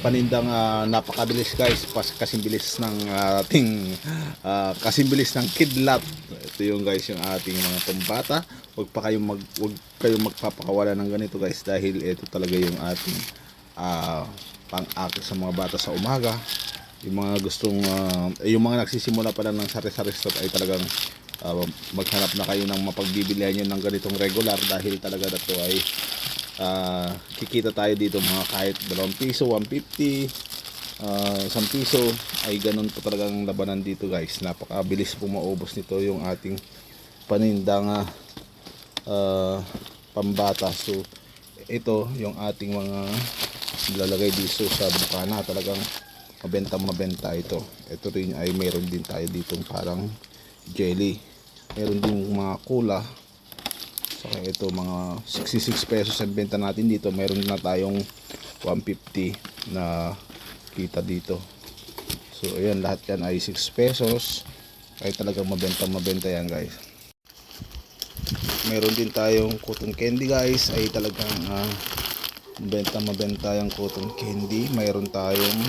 panindang ah, napakabilis guys. Pas kasing bilis ng ating ah, kasing bilis ng kidlat. Ito yung guys yung ating mga pambata. Wag pa kayong mag wag kayong magpapakawala ng ganito guys dahil ito talaga yung ating ah, pang-akit sa mga bata sa umaga. Yung mga gustong eh, yung mga nagsisimula pa lang ng sari-sari store ay talagang ah, maghanap na kayo ng mapagbibilihan nyo ng ganitong regular dahil talaga na ay ah, kikita tayo dito mga kahit 2 piso, 150 ah, 1 piso ay ganun po talagang labanan dito guys. Napakabilis po maubos nito yung ating panindang ah, ah, pambata. So ito yung ating mga nilalagay dito sa bukana. Talagang mabenta mabenta ito. Ito rin ay meron din tayo ditong parang jelly. Meron din mga kula saka ito mga 66 pesos ang benta natin dito. Meron na tayong 150 na kita dito. So ayan lahat yan ay 6 pesos. Ay talagang mabenta mabenta yan guys. Meron din tayong cotton candy guys. Ay talagang ah, mabenta mabenta yung cotton candy. Mayroon tayong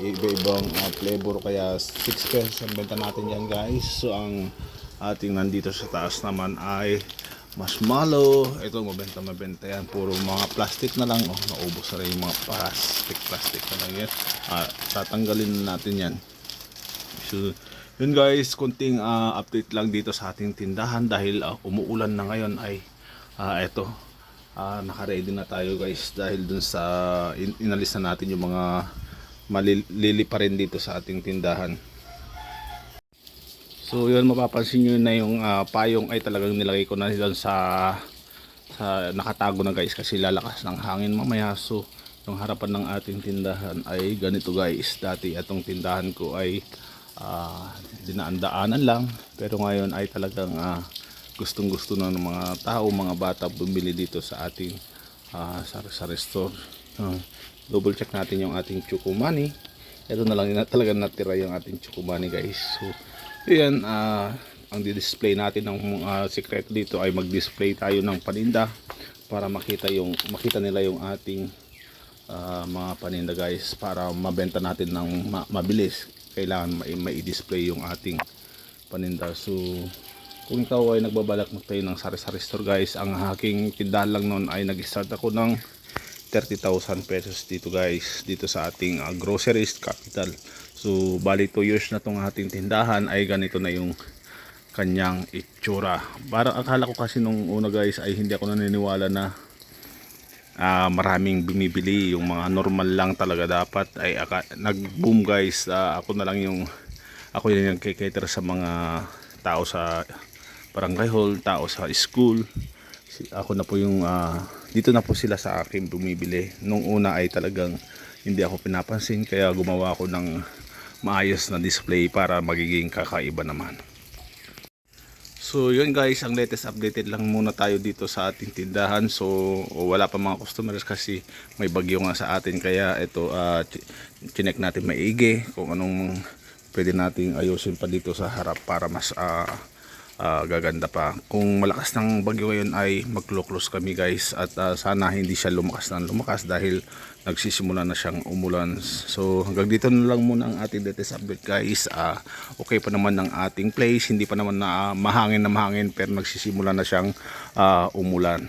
ay iba-ibang ah, flavor. Kaya 6 pesos ang benta natin yan guys. So ang ating nandito sa taas naman ay marshmallow. Ito mabenta mabenta yan. Puro mga plastic na lang oh. Naubos na rin yung mga plastic plastic na lang yan. Ah, tatanggalin na natin yan. So yun guys kunting ah, update lang dito sa ating tindahan dahil ah, umuulan na ngayon. Ay ah, ito ah, naka-ready na tayo guys dahil dun sa in- inalis na natin yung mga malili pa rin dito sa ating tindahan So yun mapapansin nyo na yung ah, payong ay talagang nilagay ko na doon sa sa nakatago na guys kasi lalakas ng hangin mamaya. So yung harapan ng ating tindahan ay ganito guys. Dati atong tindahan ko ay ah, dinaan-daanan lang. Pero ngayon ay talagang ah, gustong gusto na ng mga tao mga bata bumili dito sa ating ah, sa, sa restore Ah, double check natin yung ating chukumani ito na lang na talaga natira yung ating chukumani guys. So yan ah, ang di-display natin ng uh, secret dito ay mag-display tayo ng paninda para makita yung makita nila yung ating ah, mga paninda guys para mabenta natin ng ma- mabilis. Kailangan mai- mai-display yung ating paninda. So kung ikaw ay nagbabalak magtayo ng sari-sari store guys ang aking tindahan lang noon ay nag-start ako ng 30,000 pesos dito guys dito sa ating uh, groceries capital. So bali 2 years na tong ating tindahan ay ganito na yung kanyang itsura. Parang akala ko kasi nung una guys ay hindi ako naniniwala na ah, maraming bumibili. Yung mga normal lang talaga dapat. Ay aka, nag boom guys. Ah, ako na lang yung ako yung nagkikater sa mga tao sa barangay hall tao sa school. Ako na po yung ah, dito na po sila sa akin bumibili. Nung una ay talagang hindi ako pinapansin kaya gumawa ako ng maayos na display para magiging kakaiba naman. So yun guys, ang latest updated lang muna tayo dito sa ating tindahan. So wala pa mga customers kasi may bagyo nga sa atin. Kaya ito uh, chinek natin maigi kung anong pwede nating ayusin pa dito sa harap para mas ah, ah, gaganda pa. Kung malakas ng bagyo ngayon ay mag-close kami guys at ah, sana hindi siya lumakas ng lumakas dahil nagsisimula na siyang umulan. So hanggang dito na lang muna ang ating latest update guys. Ah, okay pa naman ng ating place, hindi pa naman na ah, mahangin na mahangin pero nagsisimula na siyang ah, umulan.